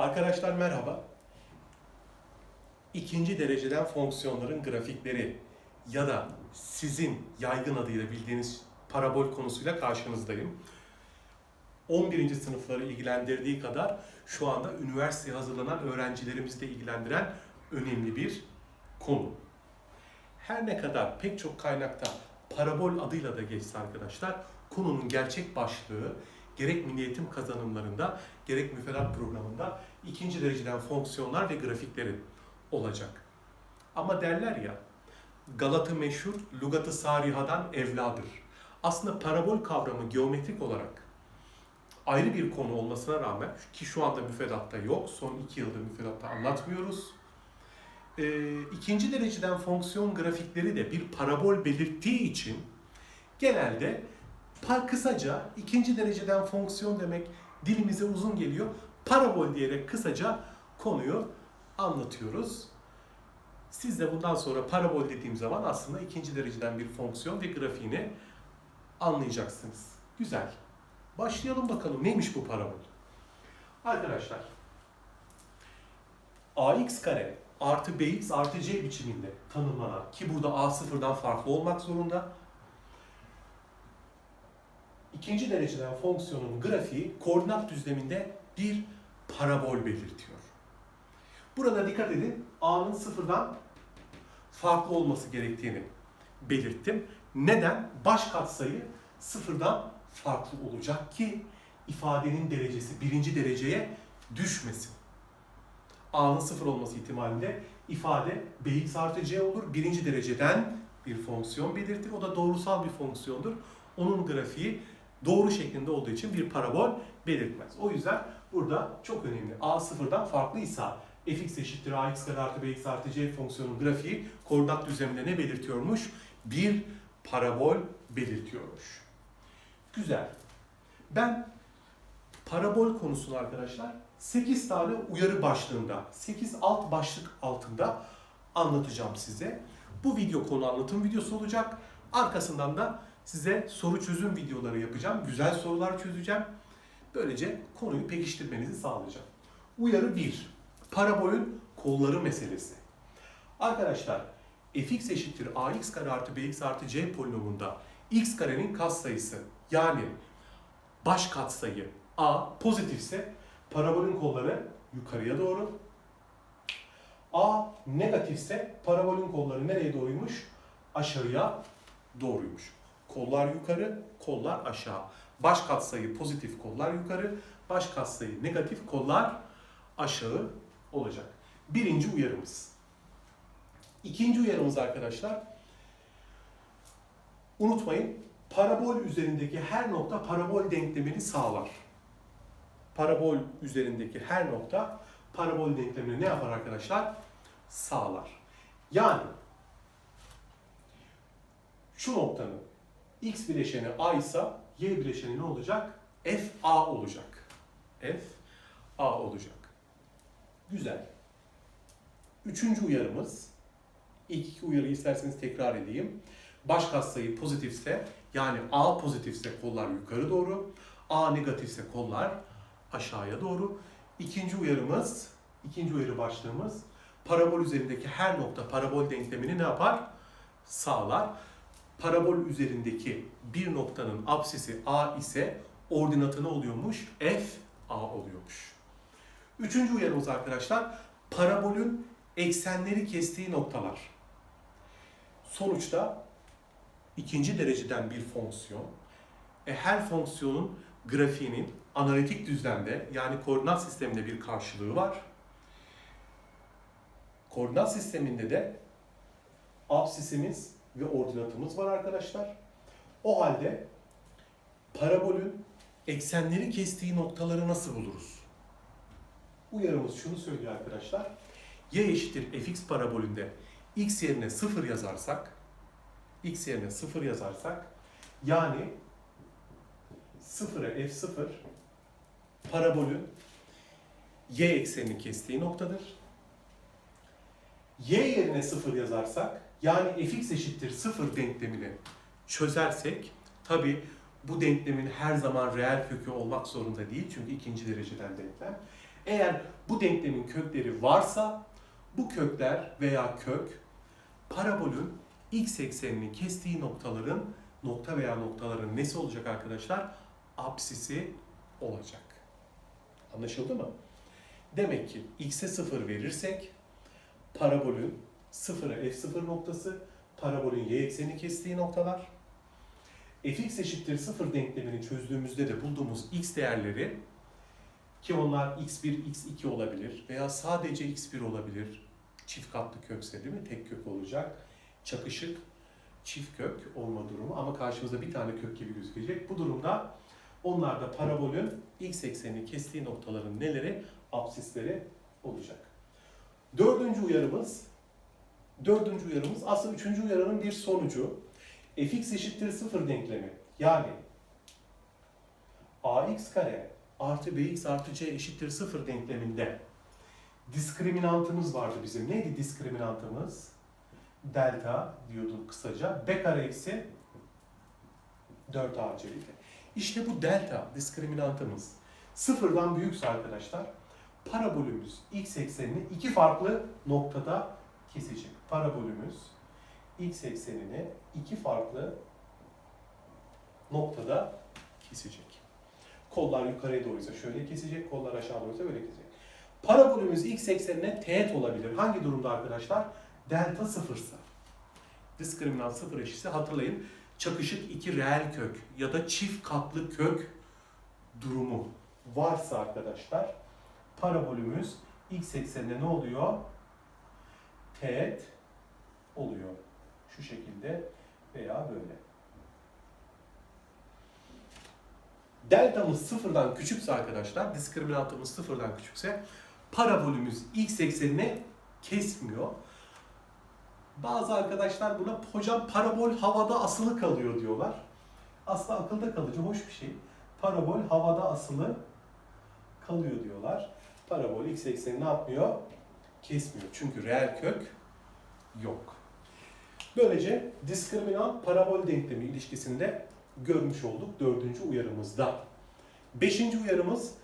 Arkadaşlar merhaba. İkinci dereceden fonksiyonların grafikleri ya da sizin yaygın adıyla bildiğiniz parabol konusuyla karşınızdayım. 11. sınıfları ilgilendirdiği kadar şu anda üniversiteye hazırlanan öğrencilerimizi de ilgilendiren önemli bir konu. Her ne kadar pek çok kaynakta parabol adıyla da geçse arkadaşlar, konunun gerçek başlığı gerek milli eğitim kazanımlarında gerek müfredat programında ikinci dereceden fonksiyonlar ve grafikleri olacak. Ama derler ya, Galatı meşhur, lugatı sarihadan evladır. Aslında parabol kavramı geometrik olarak ayrı bir konu olmasına rağmen ki şu anda müfredatta yok, son iki yıldır müfredatta anlatmıyoruz. Ee, ikinci dereceden fonksiyon grafikleri de bir parabol belirttiği için genelde kısaca ikinci dereceden fonksiyon demek dilimize uzun geliyor. Parabol diyerek kısaca konuyu anlatıyoruz. Siz de bundan sonra parabol dediğim zaman aslında ikinci dereceden bir fonksiyon ve grafiğini anlayacaksınız. Güzel. Başlayalım bakalım neymiş bu parabol? Arkadaşlar ax kare artı bx artı c biçiminde tanımlanan ki burada a sıfırdan farklı olmak zorunda. İkinci dereceden fonksiyonun grafiği koordinat düzleminde bir parabol belirtiyor. Burada dikkat edin a'nın sıfırdan farklı olması gerektiğini belirttim. Neden? Baş katsayı sıfırdan farklı olacak ki ifadenin derecesi birinci dereceye düşmesin. A'nın sıfır olması ihtimalinde ifade bx artı c olur. Birinci dereceden bir fonksiyon belirtir. O da doğrusal bir fonksiyondur. Onun grafiği doğru şeklinde olduğu için bir parabol belirtmez. O yüzden burada çok önemli. A sıfırdan farklıysa fx eşittir ax kare artı bx artı c fonksiyonun grafiği koordinat düzleminde ne belirtiyormuş? Bir parabol belirtiyormuş. Güzel. Ben parabol konusunu arkadaşlar 8 tane uyarı başlığında, 8 alt başlık altında anlatacağım size. Bu video konu anlatım videosu olacak. Arkasından da size soru çözüm videoları yapacağım. Güzel sorular çözeceğim. Böylece konuyu pekiştirmenizi sağlayacağım. Uyarı 1. Parabolün kolları meselesi. Arkadaşlar fx eşittir ax kare artı bx artı c polinomunda x karenin katsayısı yani baş katsayı a pozitifse parabolün kolları yukarıya doğru. A negatifse parabolün kolları nereye doğruymuş? Aşağıya doğruymuş. Kollar yukarı, kollar aşağı. Baş katsayı pozitif kollar yukarı, baş katsayı negatif kollar aşağı olacak. Birinci uyarımız. İkinci uyarımız arkadaşlar. Unutmayın parabol üzerindeki her nokta parabol denklemini sağlar. Parabol üzerindeki her nokta parabol denklemini ne yapar arkadaşlar? Sağlar. Yani şu noktanın x bileşeni a ise y bileşeni ne olacak? f a olacak. f a olacak. Güzel. Üçüncü uyarımız. İlk iki uyarıyı isterseniz tekrar edeyim. Baş katsayı pozitifse yani A pozitifse kollar yukarı doğru, A negatifse kollar aşağıya doğru. İkinci uyarımız, ikinci uyarı başlığımız parabol üzerindeki her nokta parabol denklemini ne yapar? Sağlar. Parabol üzerindeki bir noktanın apsisi A ise ordinatı ne oluyormuş? F A oluyormuş. Üçüncü uyarımız arkadaşlar parabolün eksenleri kestiği noktalar. Sonuçta ikinci dereceden bir fonksiyon. E, her fonksiyonun grafiğinin analitik düzlemde yani koordinat sisteminde bir karşılığı var. Koordinat sisteminde de absisimiz ve ordinatımız var arkadaşlar. O halde parabolün eksenleri kestiği noktaları nasıl buluruz? Uyarımız şunu söylüyor arkadaşlar. Y eşittir fx parabolünde x yerine 0 yazarsak x yerine 0 yazarsak yani 0'a f0 parabolün y eksenini kestiği noktadır. y yerine 0 yazarsak yani fx eşittir 0 denklemini çözersek tabi bu denklemin her zaman reel kökü olmak zorunda değil çünkü ikinci dereceden denklem. Eğer bu denklemin kökleri varsa bu kökler veya kök parabolün x eksenini kestiği noktaların nokta veya noktaların nesi olacak arkadaşlar? Apsisi olacak. Anlaşıldı mı? Demek ki x'e 0 verirsek parabolün 0'a f0 noktası parabolün y ekseni kestiği noktalar. fx eşittir 0 denklemini çözdüğümüzde de bulduğumuz x değerleri ki onlar x1, x2 olabilir veya sadece x1 olabilir. Çift katlı kökse değil mi? Tek kök olacak. Çakışık çift kök olma durumu ama karşımızda bir tane kök gibi gözükecek. Bu durumda onlar da parabolün x eksenini kestiği noktaların neleri? Apsisleri olacak. Dördüncü uyarımız, dördüncü uyarımız aslında üçüncü uyarının bir sonucu. fx eşittir sıfır denklemi. Yani ax kare artı bx artı c eşittir sıfır denkleminde diskriminantımız vardı bizim. Neydi diskriminantımız? Delta diyorduk kısaca. B kare eksi 4ac idi. İşte bu delta diskriminantımız sıfırdan büyükse arkadaşlar parabolümüz x eksenini iki farklı noktada kesecek. Parabolümüz x eksenini iki farklı noktada kesecek. Kollar yukarıya doğruysa şöyle kesecek, kollar aşağı doğruysa böyle kesecek. Parabolümüz x eksenine teğet olabilir. Hangi durumda arkadaşlar? Delta sıfırsa. Diskriminant sıfır eşitse hatırlayın çakışık iki reel kök ya da çift katlı kök durumu varsa arkadaşlar parabolümüz x eksenine ne oluyor? Teğet oluyor. Şu şekilde veya böyle. Deltamız sıfırdan küçükse arkadaşlar, diskriminantımız sıfırdan küçükse parabolümüz x eksenine kesmiyor. Bazı arkadaşlar buna hocam parabol havada asılı kalıyor diyorlar. Aslında akılda kalıcı hoş bir şey. Parabol havada asılı kalıyor diyorlar. Parabol x ekseni ne yapmıyor? Kesmiyor. Çünkü reel kök yok. Böylece diskriminant parabol denklemi ilişkisini de görmüş olduk dördüncü uyarımızda. Beşinci uyarımız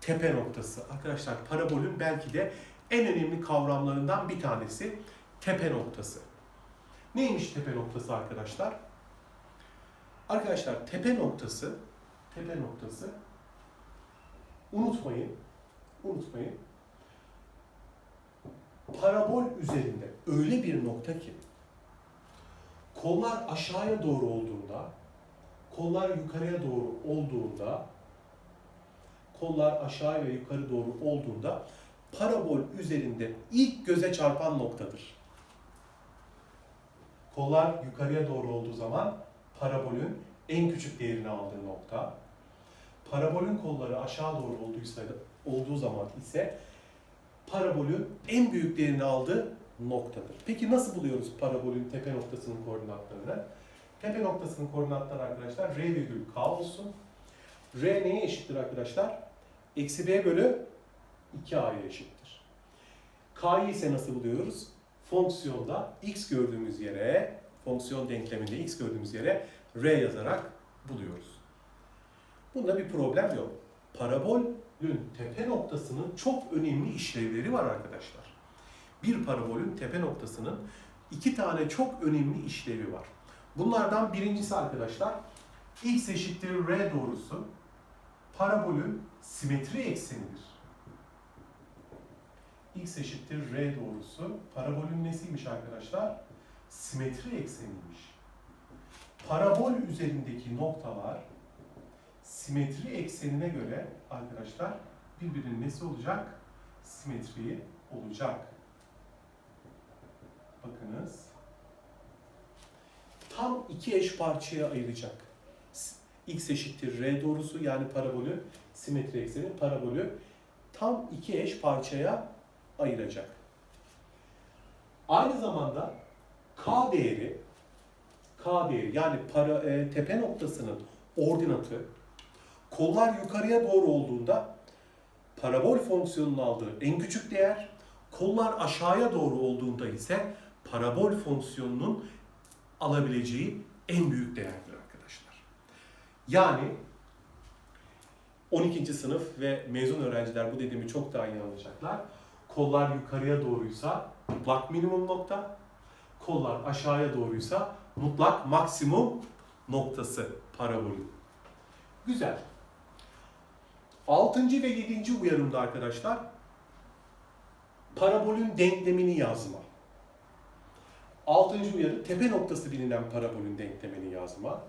tepe noktası. Arkadaşlar parabolün belki de en önemli kavramlarından bir tanesi tepe noktası. Neymiş tepe noktası arkadaşlar? Arkadaşlar tepe noktası tepe noktası unutmayın unutmayın parabol üzerinde öyle bir nokta ki kollar aşağıya doğru olduğunda kollar yukarıya doğru olduğunda kollar aşağı ve yukarı doğru olduğunda parabol üzerinde ilk göze çarpan noktadır. Kollar yukarıya doğru olduğu zaman parabolün en küçük değerini aldığı nokta. Parabolün kolları aşağı doğru olduysa olduğu zaman ise parabolün en büyük değerini aldığı noktadır. Peki nasıl buluyoruz parabolün tepe noktasının koordinatlarını? Tepe noktasının koordinatları arkadaşlar r virgül k olsun. R neye eşittir arkadaşlar? Eksi b bölü 2a'ya eşittir. K'yı ise nasıl buluyoruz? Fonksiyonda x gördüğümüz yere, fonksiyon denkleminde x gördüğümüz yere r yazarak buluyoruz. Bunda bir problem yok. Parabolün tepe noktasının çok önemli işlevleri var arkadaşlar. Bir parabolün tepe noktasının iki tane çok önemli işlevi var. Bunlardan birincisi arkadaşlar x eşittir r doğrusu parabolün simetri eksenidir. x eşittir r doğrusu parabolün nesiymiş arkadaşlar? Simetri ekseniymiş. Parabol üzerindeki noktalar simetri eksenine göre arkadaşlar birbirinin nesi olacak? Simetri olacak. Bakınız. Tam iki eş parçaya ayıracak. x eşittir r doğrusu yani parabolü simetri ekseni parabolü tam iki eş parçaya ayıracak. Aynı zamanda k değeri k değeri yani para, e, tepe noktasının ordinatı kollar yukarıya doğru olduğunda parabol fonksiyonunun aldığı en küçük değer, kollar aşağıya doğru olduğunda ise parabol fonksiyonunun alabileceği en büyük değerdir arkadaşlar. Yani 12. sınıf ve mezun öğrenciler bu dediğimi çok daha iyi anlayacaklar. Kollar yukarıya doğruysa mutlak minimum nokta, kollar aşağıya doğruysa mutlak maksimum noktası parabolün. Güzel. Altıncı ve yedinci uyarımda arkadaşlar parabolün denklemini yazma. Altıncı uyarı tepe noktası bilinen parabolün denklemini yazma.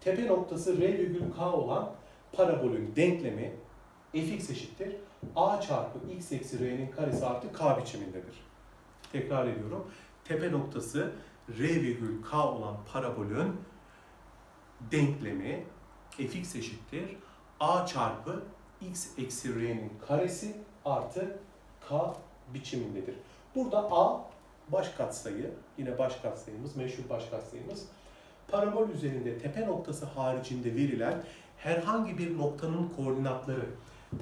Tepe noktası R virgül K olan parabolün denklemi fx eşittir a çarpı x eksi r'nin karesi artı k biçimindedir. Tekrar ediyorum. Tepe noktası R virgül K olan parabolün denklemi fx eşittir a çarpı x eksi r'nin karesi artı k biçimindedir. Burada a baş katsayı, yine baş katsayımız, meşhur baş katsayımız. Parabol üzerinde tepe noktası haricinde verilen herhangi bir noktanın koordinatları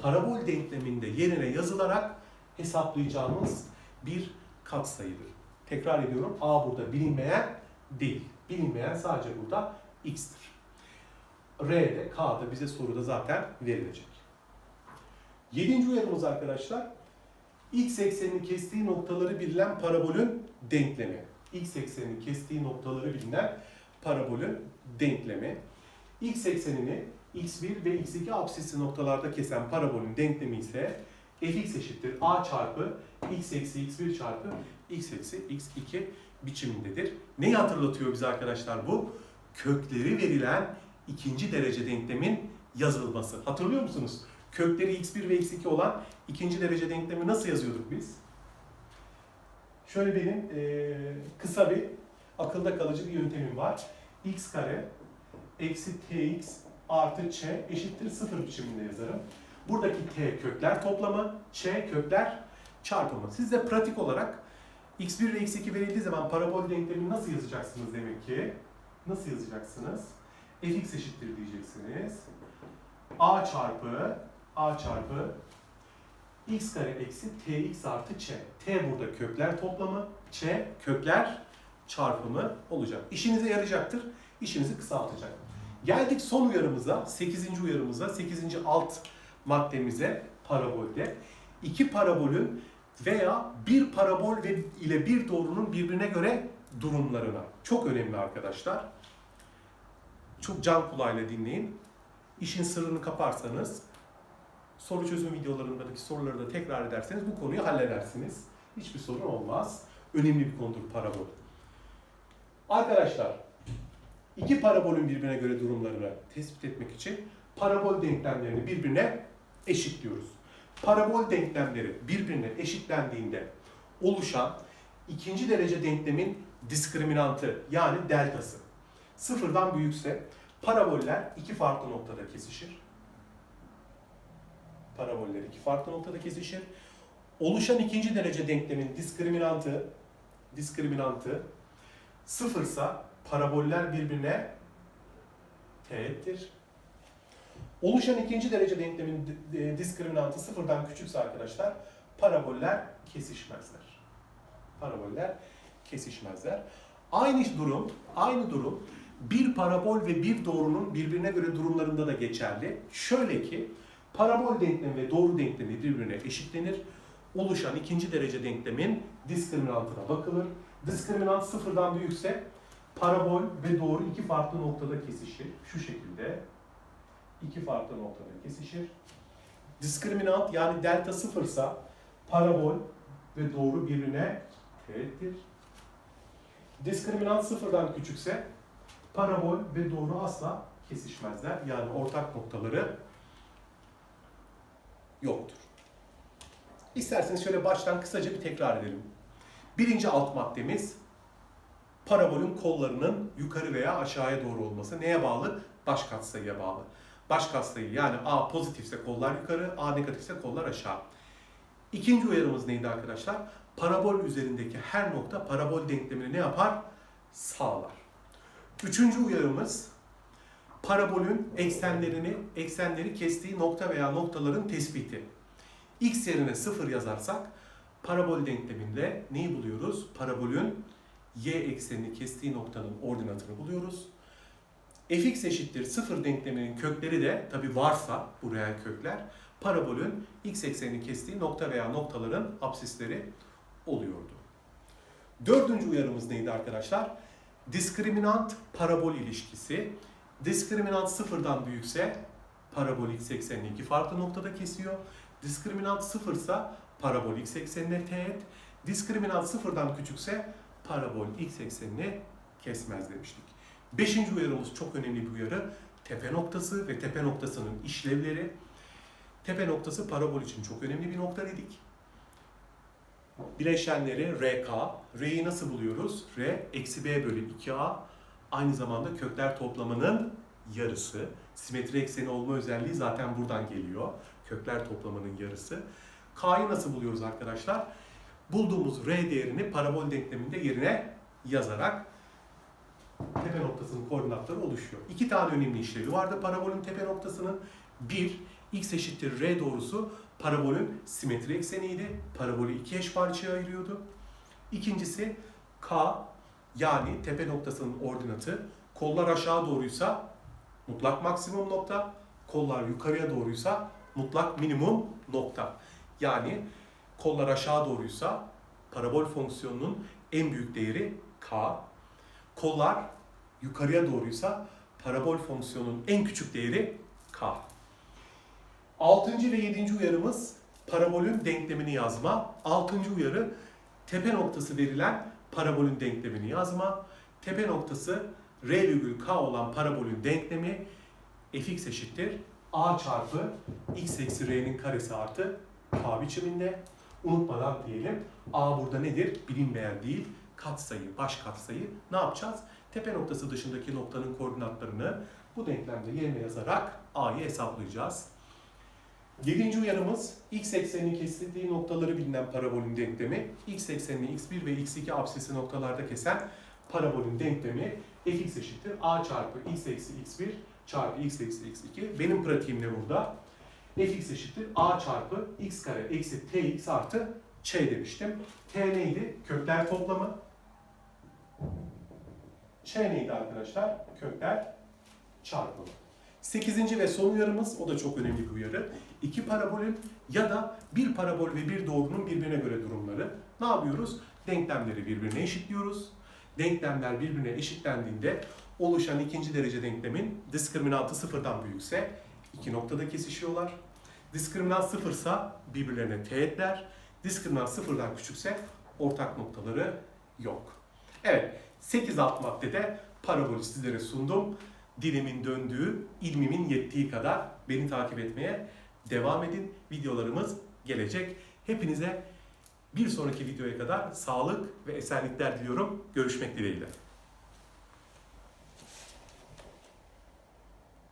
parabol denkleminde yerine yazılarak hesaplayacağımız bir katsayıdır. Tekrar ediyorum, a burada bilinmeyen değil. Bilinmeyen sadece burada x'tir. R'de, K'da bize soruda zaten verilecek. Yedinci uyarımız arkadaşlar, x eksenini kestiği noktaları bilinen parabolün denklemi. x eksenini kestiği noktaları bilinen parabolün denklemi. x eksenini x1 ve x2 absisli noktalarda kesen parabolün denklemi ise fx eşittir a çarpı x eksi x1 çarpı x eksi x2 biçimindedir. Neyi hatırlatıyor bize arkadaşlar bu? Kökleri verilen ikinci derece denklemin yazılması. Hatırlıyor musunuz? Kökleri x1 ve x2 olan ikinci derece denklemi nasıl yazıyorduk biz? Şöyle benim eee, kısa bir akılda kalıcı bir yöntemim var. x kare eksi tx artı ç eşittir sıfır biçiminde yazarım. Buradaki t kökler toplamı, ç kökler çarpımı. Siz de pratik olarak x1 ve x2 verildiği zaman parabol denklemini nasıl yazacaksınız demek ki? Nasıl yazacaksınız? fx eşittir diyeceksiniz. a çarpı a çarpı x kare eksi tx artı ç. t burada kökler toplamı, ç kökler çarpımı olacak. İşinize yarayacaktır, işinizi kısaltacak. Geldik son uyarımıza, 8. uyarımıza, 8. alt maddemize parabolde. İki parabolün veya bir parabol ile bir doğrunun birbirine göre durumlarına. Çok önemli arkadaşlar. Çok can kulağıyla dinleyin. İşin sırrını kaparsanız soru çözüm videolarındaki soruları da tekrar ederseniz bu konuyu halledersiniz. Hiçbir sorun olmaz. Önemli bir konudur parabol. Arkadaşlar, iki parabolün birbirine göre durumlarını tespit etmek için parabol denklemlerini birbirine eşitliyoruz. Parabol denklemleri birbirine eşitlendiğinde oluşan ikinci derece denklemin diskriminantı yani deltası sıfırdan büyükse paraboller iki farklı noktada kesişir. Paraboller iki farklı noktada kesişir. Oluşan ikinci derece denklemin diskriminantı diskriminantı sıfırsa paraboller birbirine teğettir. Oluşan ikinci derece denklemin di- diskriminantı sıfırdan küçükse arkadaşlar paraboller kesişmezler. Paraboller kesişmezler. Aynı durum, aynı durum bir parabol ve bir doğrunun birbirine göre durumlarında da geçerli. Şöyle ki parabol denklemi ve doğru denklemi birbirine eşitlenir. Oluşan ikinci derece denklemin diskriminantına bakılır. Diskriminant sıfırdan büyükse parabol ve doğru iki farklı noktada kesişir. Şu şekilde iki farklı noktada kesişir. Diskriminant yani delta sıfırsa parabol ve doğru birbirine teğettir. Diskriminant sıfırdan küçükse parabol ve doğru asla kesişmezler. Yani ortak noktaları yoktur. İsterseniz şöyle baştan kısaca bir tekrar edelim. Birinci alt maddemiz parabolün kollarının yukarı veya aşağıya doğru olması neye bağlı? Baş katsayıya bağlı. Baş katsayı yani A pozitifse kollar yukarı, A negatifse kollar aşağı. İkinci uyarımız neydi arkadaşlar? Parabol üzerindeki her nokta parabol denklemini ne yapar? Sağlar. Üçüncü uyarımız parabolün eksenlerini, eksenleri kestiği nokta veya noktaların tespiti. X yerine 0 yazarsak parabol denkleminde neyi buluyoruz? Parabolün y eksenini kestiği noktanın ordinatını buluyoruz. fx eşittir 0 denkleminin kökleri de tabi varsa bu reel kökler parabolün x eksenini kestiği nokta veya noktaların absisleri oluyordu. Dördüncü uyarımız neydi arkadaşlar? Diskriminant parabol ilişkisi. Diskriminant sıfırdan büyükse parabol x eksenini iki farklı noktada kesiyor. Diskriminant sıfırsa parabol x eksenine teğet. Diskriminant sıfırdan küçükse parabol x eksenini kesmez demiştik. Beşinci uyarımız çok önemli bir uyarı. Tepe noktası ve tepe noktasının işlevleri. Tepe noktası parabol için çok önemli bir nokta dedik. Bileşenleri RK. R'yi nasıl buluyoruz? R eksi B bölü 2A. Aynı zamanda kökler toplamının yarısı. Simetri ekseni olma özelliği zaten buradan geliyor. Kökler toplamının yarısı. K'yı nasıl buluyoruz arkadaşlar? Bulduğumuz R değerini parabol denkleminde yerine yazarak tepe noktasının koordinatları oluşuyor. İki tane önemli işlevi vardı parabolün tepe noktasının. Bir, x eşittir r doğrusu parabolün simetri ekseniydi. Parabolü iki eş parçaya ayırıyordu. İkincisi k yani tepe noktasının ordinatı kollar aşağı doğruysa mutlak maksimum nokta, kollar yukarıya doğruysa mutlak minimum nokta. Yani kollar aşağı doğruysa parabol fonksiyonunun en büyük değeri k, kollar yukarıya doğruysa parabol fonksiyonunun en küçük değeri k. Altıncı ve yedinci uyarımız parabolün denklemini yazma. Altıncı uyarı tepe noktası verilen parabolün denklemini yazma. Tepe noktası r virgül k olan parabolün denklemi fx eşittir a çarpı x eksi r'nin karesi artı k biçiminde. Unutmadan diyelim a burada nedir? Bilinmeyen değil katsayı, baş katsayı. Ne yapacağız? Tepe noktası dışındaki noktanın koordinatlarını bu denklemde yerine yazarak a'yı hesaplayacağız. Yedinci uyarımız x eksenini kestirdiği noktaları bilinen parabolün denklemi, x eksenini x1 ve x2 absisi noktalarda kesen parabolün denklemi fx eşittir a çarpı x eksi x1 çarpı x eksi x2. Benim pratiğim ne burada? fx eşittir a çarpı x kare eksi tx artı ç demiştim. t neydi? Kökler toplamı. ç neydi arkadaşlar? Kökler çarpımı. Sekizinci ve son uyarımız, o da çok önemli bir uyarı. İki parabolün ya da bir parabol ve bir doğrunun birbirine göre durumları. Ne yapıyoruz? Denklemleri birbirine eşitliyoruz. Denklemler birbirine eşitlendiğinde oluşan ikinci derece denklemin diskriminantı sıfırdan büyükse iki noktada kesişiyorlar. Diskriminant sıfırsa birbirlerine teğetler. Diskriminant sıfırdan küçükse ortak noktaları yok. Evet, 8 alt maddede parabolü sizlere sundum. Dilimin döndüğü, ilmimin yettiği kadar beni takip etmeye devam edin. Videolarımız gelecek. Hepinize bir sonraki videoya kadar sağlık ve esenlikler diliyorum. Görüşmek dileğiyle.